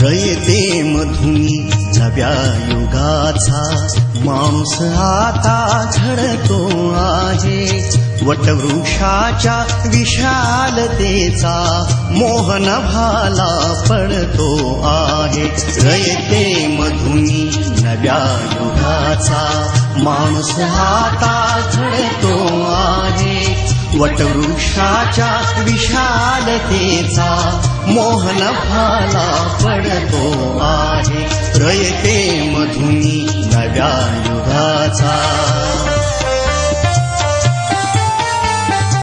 रयते मधुनी नव्या युगाचा माणूस आता झडतो आहे. वटवृक्षाच्या विशालतेचा मोहन भाला पडतो आहे. रयते मधुनी नव्या युगाचा माणूस हाता झडतो आहे. वटवृक्षाच्या विशालतेचा मोहन भाला पडतो आहे. रयते मधुनी नव्या युगाचा